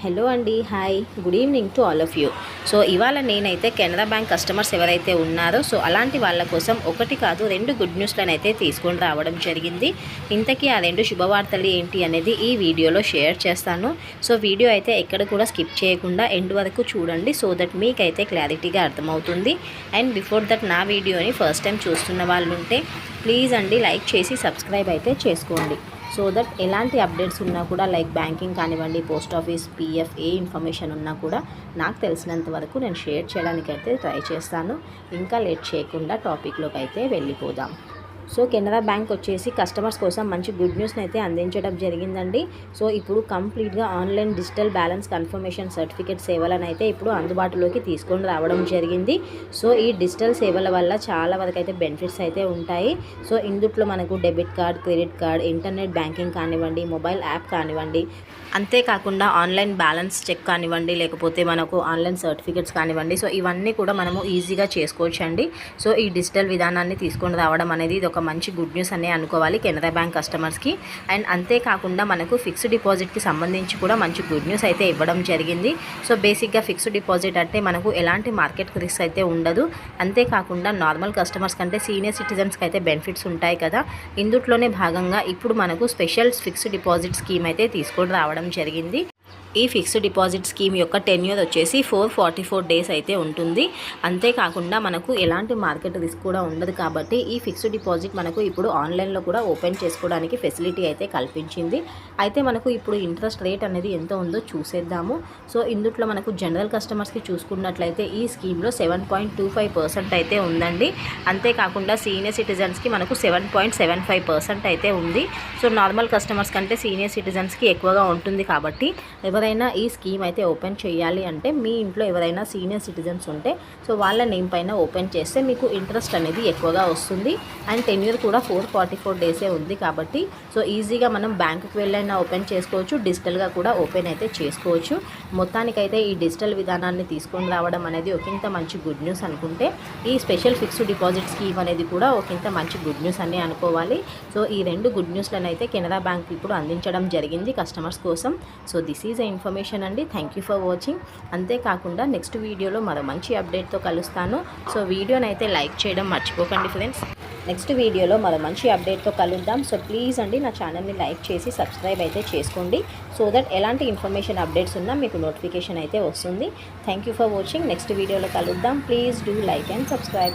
Hello అండి hi. Good evening to all of you so ఇవాళ నేనైతే కెనరా బ్యాంక్ కస్టమర్స్ ఎవరైతే ఉన్నారో సో అలాంటి వాళ్ళ కోసం ఒకటి కాదు రెండు గుడ్ న్యూస్లను అయితే తీసుకొని రావడం జరిగింది. ఇంతకీ ఆ రెండు శుభవార్తలు ఏంటి అనేది ఈ వీడియోలో షేర్ చేస్తాను. సో వీడియో అయితే ఎక్కడ కూడా స్కిప్ చేయకుండా ఎండ్ వరకు చూడండి సో దట్ మీకైతే క్లారిటీగా అర్థమవుతుంది. అండ్ బిఫోర్ దట్ నా వీడియోని ఫస్ట్ టైం చూస్తున్న వాళ్ళు ఉంటే ప్లీజ్ అండి లైక్ చేసి సబ్స్క్రైబ్ అయితే చేసుకోండి. సో దట్ ఎలాంటి అప్డేట్స్ ఉన్నా కూడా లైక్ బ్యాంకింగ్ కానివ్వండి పోస్ట్ ఆఫీస్ పీఎఫ్ ఏ ఇన్ఫర్మేషన్ ఉన్నా కూడా నాకు తెలిసినంత వరకు నేను షేర్ చేయడానికి అయితే ట్రై చేస్తాను. ఇంకా లేట్ చేయకుండా టాపిక్లోకి అయితే వెళ్ళిపోదాం. సో కెనరా బ్యాంక్ వచ్చేసి కస్టమర్స్ కోసం మంచి గుడ్ న్యూస్ని అయితే అందించడం జరిగిందండి. సో ఇప్పుడు కంప్లీట్గా online digital balance confirmation certificate సేవలను అయితే ఇప్పుడు అందుబాటులోకి తీసుకొని రావడం జరిగింది. సో ఈ డిజిటల్ సేవల వల్ల చాలా వరకు అయితే బెనిఫిట్స్ అయితే ఉంటాయి. సో ఇందుట్లో మనకు debit card credit card internet banking కానివ్వండి మొబైల్ యాప్ కానివ్వండి అంతేకాకుండా ఆన్లైన్ బ్యాలెన్స్ చెక్ కానివ్వండి లేకపోతే మనకు ఆన్లైన్ సర్టిఫికేట్స్ కానివ్వండి. సో ఇవన్నీ కూడా మనము ఈజీగా చేసుకోవచ్చు అండి సో ఈ డిజిటల్ విధానాన్ని తీసుకొని రావడం అనేది ఇది ఒక ఒక మంచి గుడ్ న్యూస్ అనే అనుకోవాలి కెనరా బ్యాంక్ కస్టమర్స్కి. అండ్ అంతేకాకుండా మనకు ఫిక్స్డ్ డిపాజిట్కి సంబంధించి కూడా మంచి గుడ్ న్యూస్ అయితే ఇవ్వడం జరిగింది. సో బేసిక్గా ఫిక్స్డ్ డిపాజిట్ అంటే మనకు ఎలాంటి మార్కెట్ రిస్క్ అయితే ఉండదు. అంతేకాకుండా నార్మల్ కస్టమర్స్ కంటే సీనియర్ సిటిజన్స్కి అయితే బెనిఫిట్స్ ఉంటాయి కదా. ఇందుట్లోనే భాగంగా ఇప్పుడు మనకు స్పెషల్ ఫిక్స్డ్ డిపాజిట్ స్కీమ్ అయితే తీసుకొని రావడం జరిగింది. ఈ ఫిక్స్డ్ డిపాజిట్ స్కీమ్ యొక్క టెన్యూర్ వచ్చేసి ఫోర్ ఫార్టీ ఫోర్ డేస్ అయితే ఉంటుంది. అంతేకాకుండా మనకు ఎలాంటి మార్కెట్ రిస్క్ కూడా ఉండదు కాబట్టి ఈ ఫిక్స్డ్ డిపాజిట్ మనకు ఇప్పుడు ఆన్లైన్లో కూడా ఓపెన్ చేసుకోవడానికి ఫెసిలిటీ అయితే కల్పించింది. అయితే మనకు ఇప్పుడు ఇంట్రెస్ట్ రేట్ అనేది ఎంత ఉందో చూసేద్దాము. సో ఇందుట్లో మనకు జనరల్ కస్టమర్స్కి చూసుకున్నట్లయితే ఈ స్కీమ్లో seven point two five percent అయితే ఉందండి. అంతేకాకుండా సీనియర్ సిటిజన్స్కి మనకు seven point seven five percent అయితే ఉంది. సో నార్మల్ కస్టమర్స్ కంటే సీనియర్ సిటిజన్స్కి ఎక్కువగా ఉంటుంది కాబట్టి ఎవరైనా ఈ స్కీమ్ అయితే ఓపెన్ చేయాలి అంటే మీ ఇంట్లో ఎవరైనా సీనియర్ సిటిజన్స్ ఉంటే సో వాళ్ళ నేమ్ పైన ఓపెన్ చేస్తే మీకు ఇంట్రెస్ట్ అనేది ఎక్కువగా వస్తుంది. అండ్ టెన్యూర్ కూడా ఫోర్ ఫార్టీ ఫోర్ డేసే ఉంది కాబట్టి సో ఈజీగా మనం బ్యాంకుకి వెళ్ళైనా ఓపెన్ చేసుకోవచ్చు డిజిటల్గా కూడా ఓపెన్ అయితే చేసుకోవచ్చు. మొత్తానికైతే ఈ డిజిటల్ విధానాన్ని తీసుకొని రావడం అనేది ఒకంత మంచి గుడ్ న్యూస్ అనుకుంటే ఈ స్పెషల్ ఫిక్స్డ్ డిపాజిట్ స్కీమ్ అనేది కూడా ఒకంత మంచి గుడ్ న్యూస్ అని అనుకోవాలి. సో ఈ రెండు గుడ్ న్యూస్లను అయితే కెనరా బ్యాంక్ ఇప్పుడు అందించడం జరిగింది కస్టమర్స్ కోసం. సో దిస్ ఈజ్ ఇన్ఫర్మేషన్ అండి. థ్యాంక్ యూ ఫర్ వాచింగ్ అంతేకాకుండా నెక్స్ట్ వీడియోలో మరో మంచి అప్డేట్తో కలుస్తాను. సో వీడియోని అయితే లైక్ చేయడం మర్చిపోకండి ఫ్రెండ్స్ నెక్స్ట్ వీడియోలో మరో మంచి అప్డేట్తో కలుద్దాం. సో ప్లీజ్ అండి నా ఛానల్ని లైక్ చేసి సబ్స్క్రైబ్ అయితే చేసుకోండి. సో దట్ ఎలాంటి ఇన్ఫర్మేషన్ అప్డేట్స్ ఉన్నా మీకు నోటిఫికేషన్ అయితే వస్తుంది. Thank you for watching next వీడియోలో కలుద్దాం. Please do like and subscribe